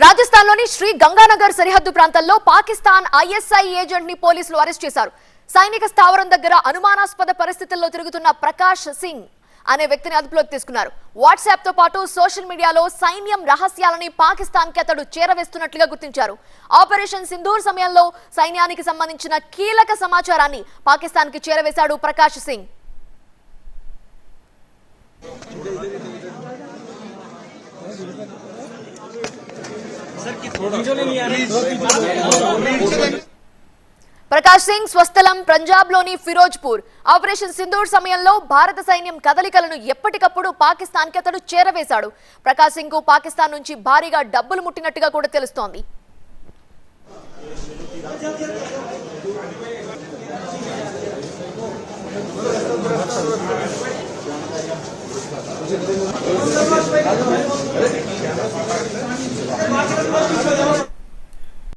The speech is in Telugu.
రాజస్థాన్లోని శ్రీ గంగానగర్ సరిహద్దు ప్రాంతంలో పాకిస్తాన్ ఐఎస్ఐ ఏజెంట్ని పోలీసులు అరెస్ట్ చేశారు. సైనిక స్థావరం దగ్గర అనుమానాస్పద పరిస్థితుల్లో తిరుగుతున్న ప్రకాష్ సింగ్ అనే వ్యక్తిని అదుపులోకి తీసుకున్నారు. వాట్సాప్తో పాటు సోషల్ మీడియాలో సైన్యం రహస్యాలని పాకిస్తాన్కి అతడు చేరవేస్తున్నట్లుగా గుర్తించారు. ఆపరేషన్ సింధూర్ సమయంలో సైన్యానికి సంబంధించిన కీలక సమాచారాన్ని పాకిస్తాన్కి చేరవేశాడు ప్రకాష్ సింగ్. ప్రకాష్ సింగ్ స్వస్థలం పంజాబ్లోని ఫిరోజ్పూర్. ఆపరేషన్ సింధూర్ సమయంలో భారత సైన్యం కదలికలను ఎప్పటికప్పుడు పాకిస్తాన్కి అతడు చేరవేశాడు. ప్రకాష్ సింగ్కు పాకిస్తాన్ నుంచి భారీగా డబ్బులు ముట్టినట్టుగా కూడా తెలుస్తోంది. Monsieur